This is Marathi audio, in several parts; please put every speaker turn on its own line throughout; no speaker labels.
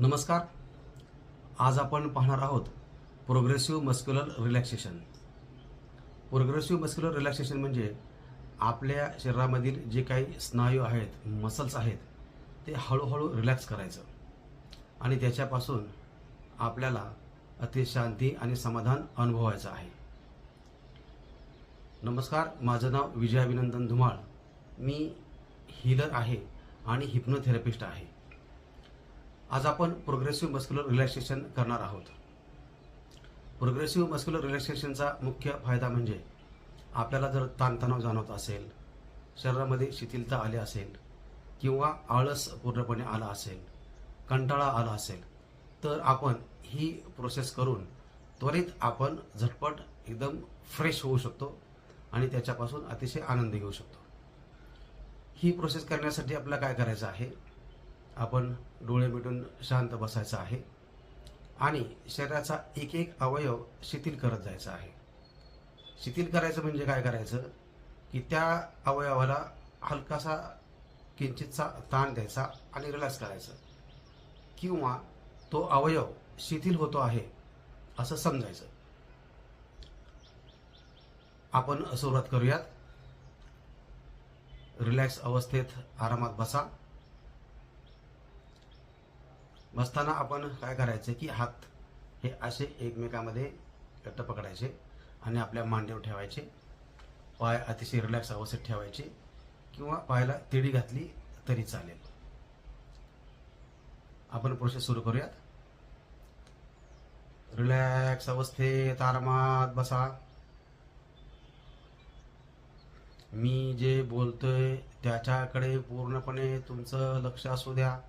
नमस्कार. आज आपण पाहणार आहोत progressive muscular relaxation progressive muscular relaxation म्हणजे आपल्या शरीरामधील जे काही स्नायू आहेत मसल्स आहेत ते हळूहळू रिलॅक्स करायचं. आणि त्याच्यापासून आपल्याला अति शांती आणि समाधान अनुभवायचं आहे. नमस्कार माझं नाव विजय अभिनंदन धुमाळ. मी हिलर आहे आणि हिप्नोथेरपिस्ट आहे. आज आपण प्रोग्रेसिव्ह मस्क्युलर रिलॅक्सेशन करणार आहोत. प्रोग्रेसिव्ह मस्क्युलर रिलॅक्सेशनचा मुख्य फायदा म्हणजे आपल्याला जर ताणतणाव जाणवत असेल शरीरामध्ये शिथिलता आली असेल किंवा आळस पूर्णपणे आला असेल कंटाळा आला असेल तर आपण ही प्रोसेस करून त्वरित आपण झटपट एकदम फ्रेश होऊ शकतो आणि त्याच्यापासून अतिशय आनंद घेऊ शकतो. ही प्रोसेस करण्यासाठी आपल्याला काय करायचं आहे? आपण डोळे मिटून शांत बसायचं आहे. आणि शरीराचा एक एक अवयव शिथिल करत जायचा आहे. शिथिल करायचं म्हणजे काय करायचं? की त्या अवयवाला हलकासा किंचितचा ताण द्यायचा आणि रिलॅक्स करायचं. किंवा तो अवयव शिथिल होतो आहे असं समजायचं. आपण सुरुवात करूयात. रिलॅक्स अवस्थेत आरामात बसा. बसताना आपण काय करायचं की हात हे असे एकमेकामध्ये घट्ट पकडायचे आणि आपल्या मांडीवर ठेवायचे. पाय अतिशय रिलॅक्स अवस्थेत ठेवायचे किंवा पायाला तिडी घातली तरी चालेल. आपण प्रोसेस सुरू करूयात. रिलॅक्स अवस्थेत आरामात बसा. मी जे बोलतोय त्याच्याकडे पूर्णपणे तुमचं लक्ष असू द्या.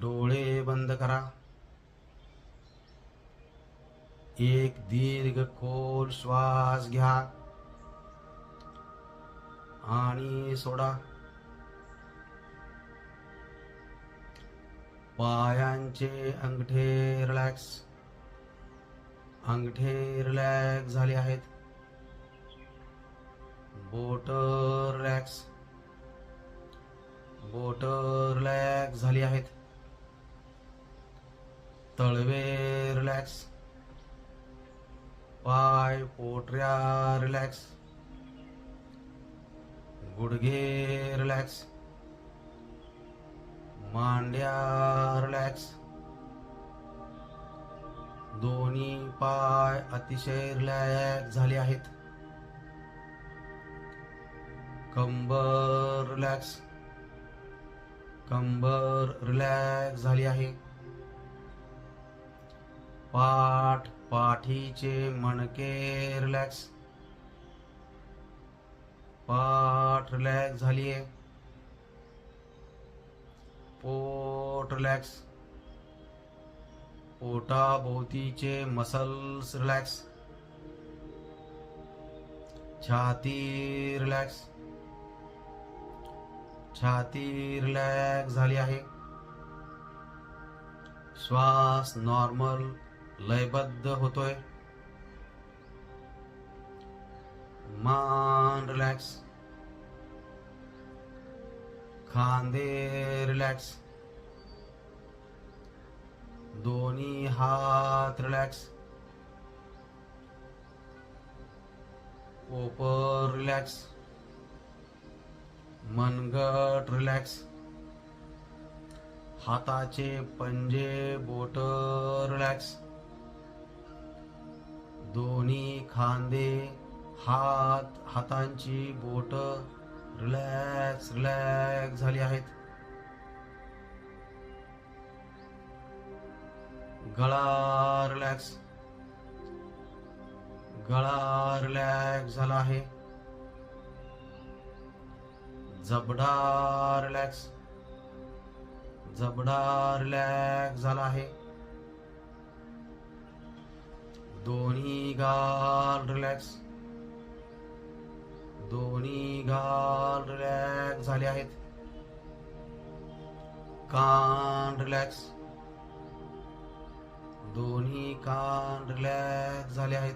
डोळे बंद करा. एक दीर्घ खोल श्वास घ्या. आणि सोडा. पायांचे अंगठे रिलॅक्स अंगठे रिलॅक्स झाले आहेत. बोट रिलॅक्स बोट रिलॅक्स झाली आहेत. तळवे रिलॅक्स पाय पोटऱ्या रिलॅक्स गुडघे रिलॅक्स मांड्या रिलॅक्स दोन्ही पाय अतिशय रिलॅक्स झाले आहेत. कंबर रिलॅक्स कंबर रिलॅक्स झाली आहे. पाठ पाठीचे मणके रिलॅक्स पाठ रिलॅक्स झालीये. पोट रिलॅक्स पोटाभोवतीचे मसल्स रिलॅक्स छाती रिलॅक्स छाती रिलॅक्स झाली आहे. श्वास नॉर्मल लयबद्ध होतोय. मान रिलॅक्स खांदे रिलॅक्स दोन्ही हात रिलॅक्स कोपर रिलॅक्स मनगट रिलॅक्स हाताचे पंजे बोट रिलॅक्स दोन्ही खांदे हात हातांची बोट रिलॅक्स रिलॅक्स झाली आहेत. गळा रिलॅक्स गळा रिलॅक्स झाला आहे. जबडा रिलॅक्स जबडा रिलॅक्स झाला आहे. दोन्ही गाल रिलॅक्स दोन्ही गाल रिलॅक्स झाले आहेत. कान रिलॅक्स दोन्ही कान रिलॅक्स झाले आहेत.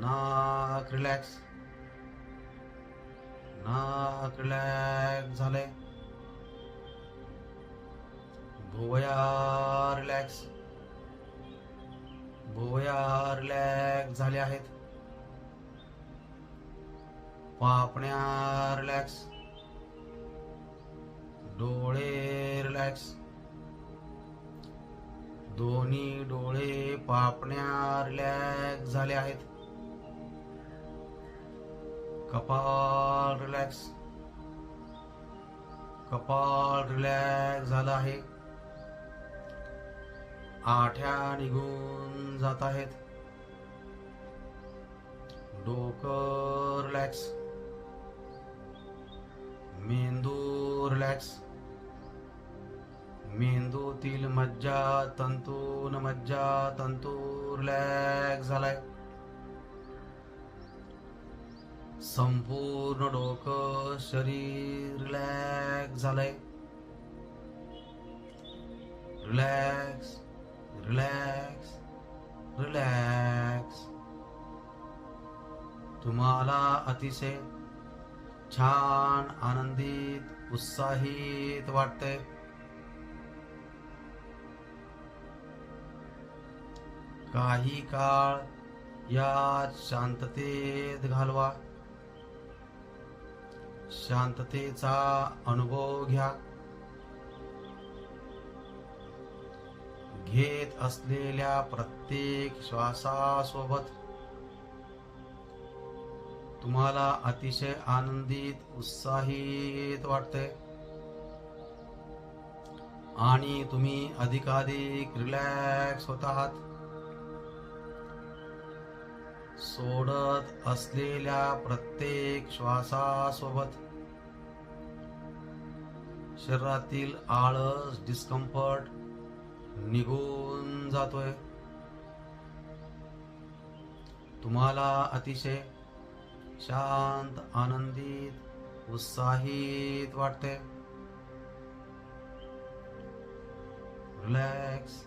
नाक रिलॅक्स नाक रिलॅक्स झालंय. भुवया रिलॅक्स भुवया रिलॅक्स झाले आहेत. पापण्या रिलॅक्स डोळे रिलॅक्स दोन्ही डोळे पापण्या रिलॅक्स झाले आहेत. कपाळ रिलॅक्स कपाळ रिलॅक्स झालं आहे. आठ्या निघून जात आहेत. डोकं रिलॅक्स मेंदू रिलॅक्स. मेंदूतील मज्जा तंतून मज्जा तंतू रिलॅक्स झालाय. संपूर्ण डोकं शरीर रिलॅक्स झालंय. रिलॅक्स. रिलॅक्स रिलॅक्स तुम्हाला अतिशय छान आनंदित उत्साहित वाटते काही काळ या शांततेत घालवा. शांततेचा अनुभव घ्या. घेत असलेल्या प्रत्येक श्वासासोबत तुम्हाला अतिशय आनंदित उत्साहित वाटते आणि तुम्ही अधिकाधिक रिलॅक्स होत आहात. सोडत असलेल्या प्रत्येक श्वासासोबत शरीरातील आळस डिस्कम्फर्ट निघून जातोय. तुम्हाला अतिशय शांत आनंदित उत्साहित वाटते रिलॅक्स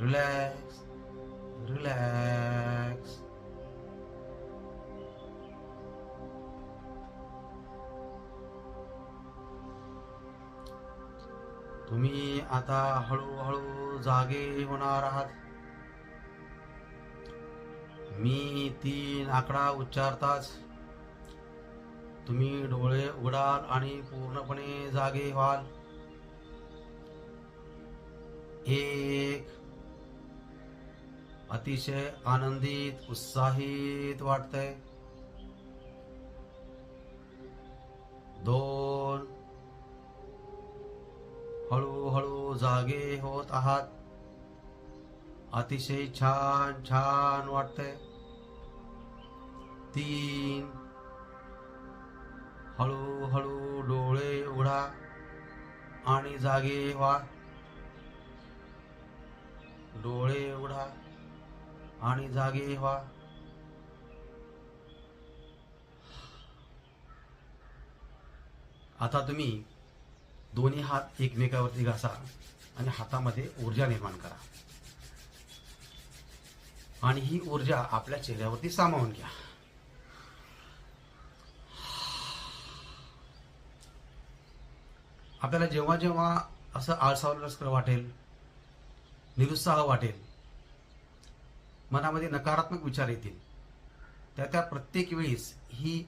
रिलॅक्स रिलॅक्स तुम्ही आता हळूहळू जागे होणार आहात. मी तीन आकडा उच्चारताच तुम्ही डोळे उघडाल आणि पूर्णपणे जागे व्हाल. एक अतिशय आनंदित उत्साहित वाटतंय. दोन हळूहळू जागे होत आहात. अतिशय छान छान वाटतंय. तीन. हळूहळू डोळे उघडा आणि जागे व्हा. डोळे उघडा आणि जागे व्हा. आता तुम्ही दोन्ही हात एकमेकावरती घासा आणि हातामध्ये ऊर्जा निर्माण करा. आणि ही ऊर्जा आपल्या चेहऱ्यावरती सामावून घ्या. आपल्याला जेव्हा जेव्हा असं आळसावलंसकर वाटेल निरुत्साह वाटेल मनामध्ये नकारात्मक विचार येतील त्या त्या प्रत्येक वेळीस ही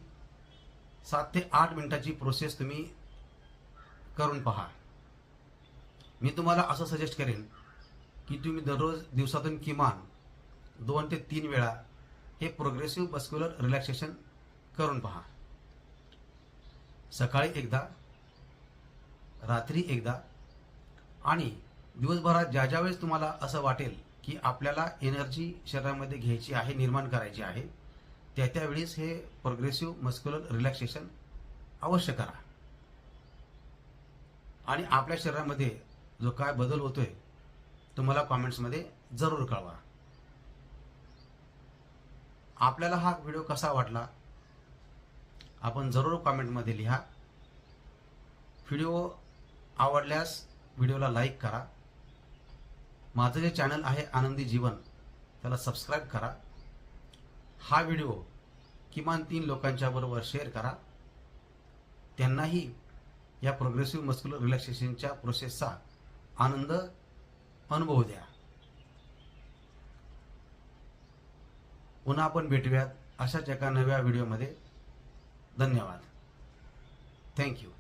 सात ते आठ मिनिटाची प्रोसेस तुम्ही करून पहा. मी तुम्हाला असं सजेस्ट करेन की तुम्ही दररोज दिवसातून किमान दोन ते तीन वेळा हे प्रोग्रेसिव्ह मस्क्युलर रिलॅक्सेशन करून पहा. सकाळी एकदा रात्री एकदा आणि दिवसभरात ज्या ज्या वेळेस तुम्हाला असं वाटेल की आपल्याला एनर्जी शरीरामध्ये घ्यायची आहे निर्माण करायची आहे त्या त्यावेळेस हे प्रोग्रेसिव्ह मस्क्युलर रिलॅक्सेशन अवश्य करा. आणि आपल्या शरीरामध्ये जो काय बदल होतोय तो मला कॉमेंट्समध्ये जरूर कळवा. आपल्याला हा व्हिडिओ कसा वाटला आपण जरूर कॉमेंटमध्ये लिहा. व्हिडिओ आवडल्यास व्हिडिओला लाईक करा. माझं जे चॅनल आहे आनंदी जीवन त्याला सबस्क्राईब करा. हा व्हिडिओ किमान तीन लोकांच्याबरोबर शेअर करा. त्यांनाही या प्रोग्रेसिव्ह मस्क्युलर रिलॅक्सेशनच्या प्रोसेसचा आनंद अनुभव द्या. पुन्हा आपण भेटूयात अशाच एका नव्या व्हिडिओमध्ये धन्यवाद. थँक्यू